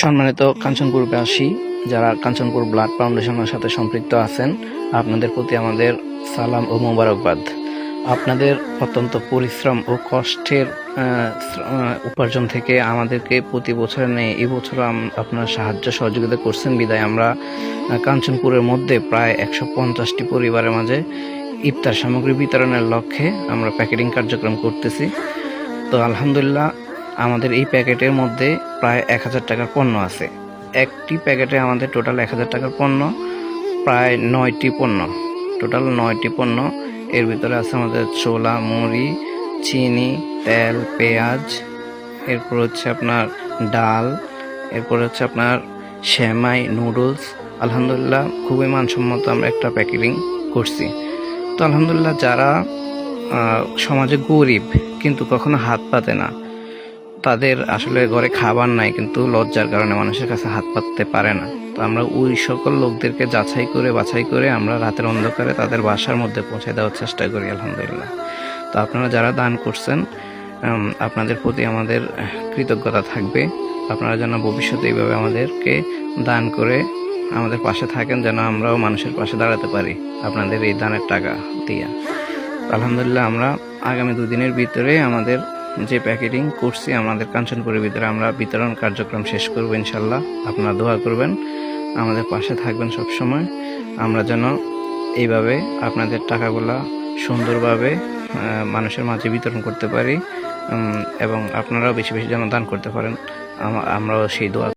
সম্মানিত কাঞ্চনপুরবাসী যারা কাঞ্চনপুর ব্লাড ফাউন্ডেশনের সাথে সম্পৃক্ত আছেন, আপনাদের প্রতি আমাদের সালাম ও মোবারকবাদ। আপনাদের অত্যন্ত পরিশ্রম ও কষ্টের উপার্জন থেকে আমাদেরকে প্রতি বছর নেই এই বছর আপনার সাহায্য সহযোগিতা করছেন। বিদায় আমরা কাঞ্চনপুরের মধ্যে প্রায় একশো পঞ্চাশটি পরিবারের মাঝে ইফতার সামগ্রী বিতরণের লক্ষ্যে আমরা প্যাকেটিং কার্যক্রম করতেছি। তো আলহামদুলিল্লাহ আমাদের এই প্যাকেটের মধ্যে প্রায় এক হাজার টাকার পণ্য আছে। একটি প্যাকেটে আমাদের টোটাল এক হাজার টাকার পণ্য, প্রায় নয়টি পণ্য। টোটাল নয়টি পণ্য। এর ভিতরে আছে আমাদের ছোলা, মুড়ি, চিনি, তেল, পেঁয়াজ। এরপর হচ্ছে আপনার ডাল। এরপর হচ্ছে আপনার শ্যামাই নুডলস। আলহামদুলিল্লাহ, খুবই মানসম্মত আমরা একটা প্যাকেটিং করছি। তো আলহামদুলিল্লাহ যারা সমাজে গরিব, কিন্তু কখনো হাত পাতে না। তাদের আসলে ঘরে খাবার নাই, কিন্তু লজ্জার কারণে মানুষের কাছে হাত পাততে পারে না। তো আমরা ওই সকল লোকদেরকে যাচাই করে বাছাই করে আমরা রাতের অন্ধকারে তাদের বাসার মধ্যে পৌঁছে দেওয়ার চেষ্টা করি, আলহামদুলিল্লাহ। তো আপনারা যারা দান করছেন আপনাদের প্রতি আমাদের কৃতজ্ঞতা থাকবে। আপনারা যেন ভবিষ্যতে এইভাবে আমাদেরকে দান করে আমাদের পাশে থাকেন, যেন আমরাও মানুষের পাশে দাঁড়াতে পারি আপনাদের এই দানের টাকা দিয়া। আলহামদুলিল্লাহ, আমরা আগামী দুদিনের ভিতরে আমাদের যে প্যাকেটিং করছি আমাদের কাঞ্চনপুরের ভিতরে আমরা বিতরণ কার্যক্রম শেষ করব ইনশাল্লাহ আপনারা দোয়া করবেন, আমাদের পাশে থাকবেন সব সময় আমরা যেন এইভাবে আপনাদের টাকাগুলা সুন্দরভাবে মানুষের মাঝে বিতরণ করতে পারি এবং আপনারাও বেশি বেশি যেন দান করতে পারেন। আমরাও সেই দোয়া